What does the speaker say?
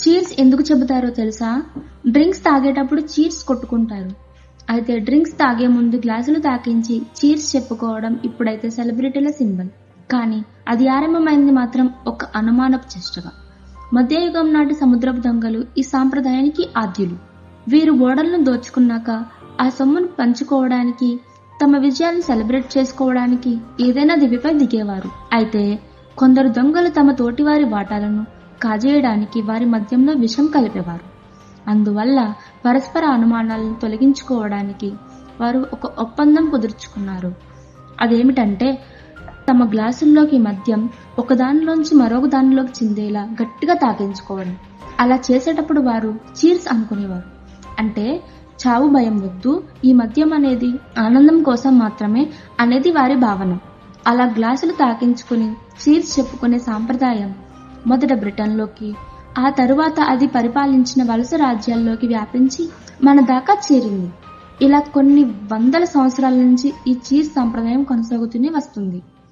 Cheers ఎందుకు చెబుతారో తెలుసా? Drinks తాగేటప్పుడు చీర్స్ కొట్టుకుంటారు. అయితే డ్రింక్స్ తాగే ముందు గ్లాసులు తాకించి చీర్స్ చెప్పుకోవడం ఇప్పుడైతే సెలబ్రిటీల సింబల్. కానీ అది ఆరంభమైంది మాత్రం ఒక అనుమానపు చేష్టగా. మధ్యయుగం నాటి సముద్రపు దొంగలు ఈ సాంప్రదాయానికి ఆద్యులు. వీరు ఓడలను దోచుకున్నాక ఆ సొమ్మును పంచుకోవడానికి తమ విజయాన్ని సెలబ్రేట్ చేసుకోవడానికి ఏదైనా దివిపై దిగేవారు. అయితే కొందరు దొంగలు తమ తోటివారి వాటాలను కాజేయడానికి వారి మద్యంలో విషం కలిపేవారు. అందువల్ల పరస్పర అనుమానాలను తొలగించుకోవడానికి వారు ఒక ఒప్పందం కుదుర్చుకున్నారు. అదేమిటంటే తమ గ్లాసుల్లోకి మద్యం ఒకదానిలోంచి మరొక దానిలోకి చిందేలా గట్టిగా తాకించుకోవడం అలా చేసేటప్పుడు వారు చీర్స్ అనుకునేవారు. అంటే చావు భయం వద్దు ఈ మద్యం అనేది ఆనందం కోసం మాత్రమే అనేది వారి భావన. అలా గ్లాసులు తాకించుకుని చీర్స్ చెప్పుకునే సాంప్రదాయం మొదట బ్రిటన్లోకి ఆ తరువాత అది పరిపాలించిన వలస రాజ్యాల్లోకి వ్యాపించి మన దాకా చేరింది. ఇలా కొన్ని వందల సంవత్సరాల నుంచి ఈ చీజ్ సాంప్రదాయం కొనసాగుతూనే వస్తుంది.